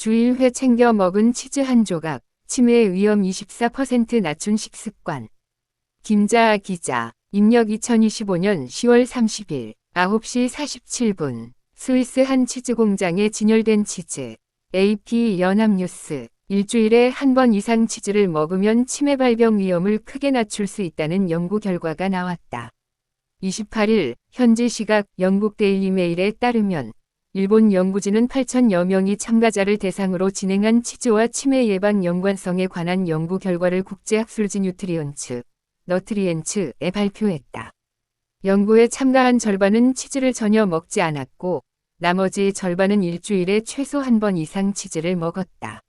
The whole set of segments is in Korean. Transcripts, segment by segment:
주 1회 챙겨 먹은 치즈 한 조각, 치매 위험 24% 낮춘 식습관. 김자아 기자, 입력 2025년 10월 30일, 9시 47분, 스위스 한 치즈 공장에 진열된 치즈. AP 연합뉴스, 일주일에 한 번 이상 치즈를 먹으면 치매 발병 위험을 크게 낮출 수 있다는 연구 결과가 나왔다. 28일 현지 시각 영국 데일리 메일에 따르면 일본 연구진은 8천여 명이 참가자를 대상으로 진행한 치즈와 치매 예방 연관성에 관한 연구 결과를 국제학술지 뉴트리언츠, 너트리엔츠에 발표했다. 연구에 참가한 절반은 치즈를 전혀 먹지 않았고 나머지 절반은 일주일에 최소 한 번 이상 치즈를 먹었다.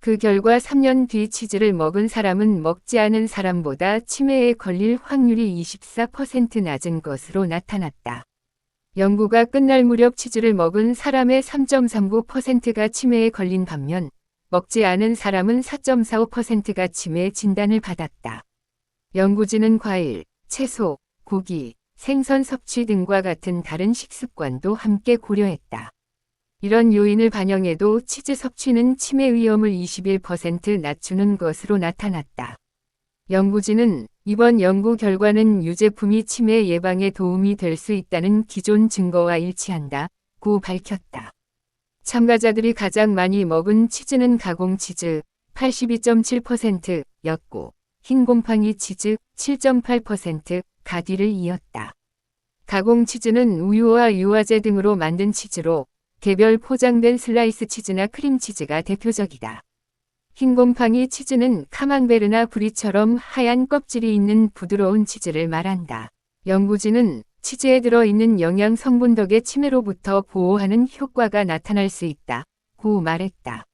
그 결과 3년 뒤 치즈를 먹은 사람은 먹지 않은 사람보다 치매에 걸릴 확률이 24% 낮은 것으로 나타났다. 연구가 끝날 무렵 치즈를 먹은 사람의 3.39%가 치매에 걸린 반면 먹지 않은 사람은 4.45%가 치매 진단을 받았다. 연구진은 과일, 채소, 고기, 생선 섭취 등과 같은 다른 식습관도 함께 고려했다. 이런 요인을 반영해도 치즈 섭취는 치매 위험을 21% 낮추는 것으로 나타났다. 연구진은 이번 연구 결과는 유제품이 치매 예방에 도움이 될 수 있다는 기존 증거와 일치한다. 고 밝혔다. 참가자들이 가장 많이 먹은 치즈는 가공 치즈 82.7%였고 흰 곰팡이 치즈 7.8% 가디를 이었다. 가공 치즈는 우유와 유화제 등으로 만든 치즈로 개별 포장된 슬라이스 치즈나 크림 치즈가 대표적이다. 흰 곰팡이 치즈는 카망베르나 브리처럼 하얀 껍질이 있는 부드러운 치즈를 말한다. 연구진은 치즈에 들어있는 영양 성분 덕에 치매로부터 보호하는 효과가 나타날 수 있다. 고 말했다.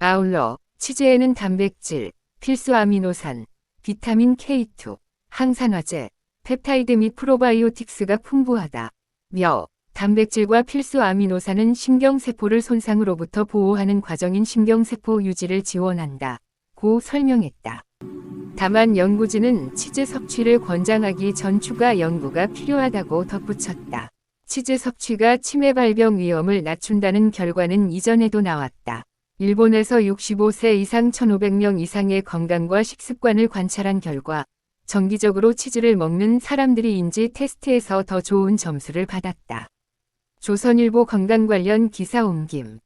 아울러 치즈에는 단백질, 필수 아미노산, 비타민 K2, 항산화제, 펩타이드 및 프로바이오틱스가 풍부하다. 며 단백질과 필수 아미노산은 신경세포를 손상으로부터 보호하는 과정인 신경세포 유지를 지원한다. 고 설명했다. 다만 연구진은 치즈 섭취를 권장하기 전 추가 연구가 필요하다고 덧붙였다. 치즈 섭취가 치매 발병 위험을 낮춘다는 결과는 이전에도 나왔다. 일본에서 65세 이상 1,500명 이상의 건강과 식습관을 관찰한 결과 정기적으로 치즈를 먹는 사람들이 인지 테스트에서 더 좋은 점수를 받았다. 조선일보 건강 관련 기사 옮김.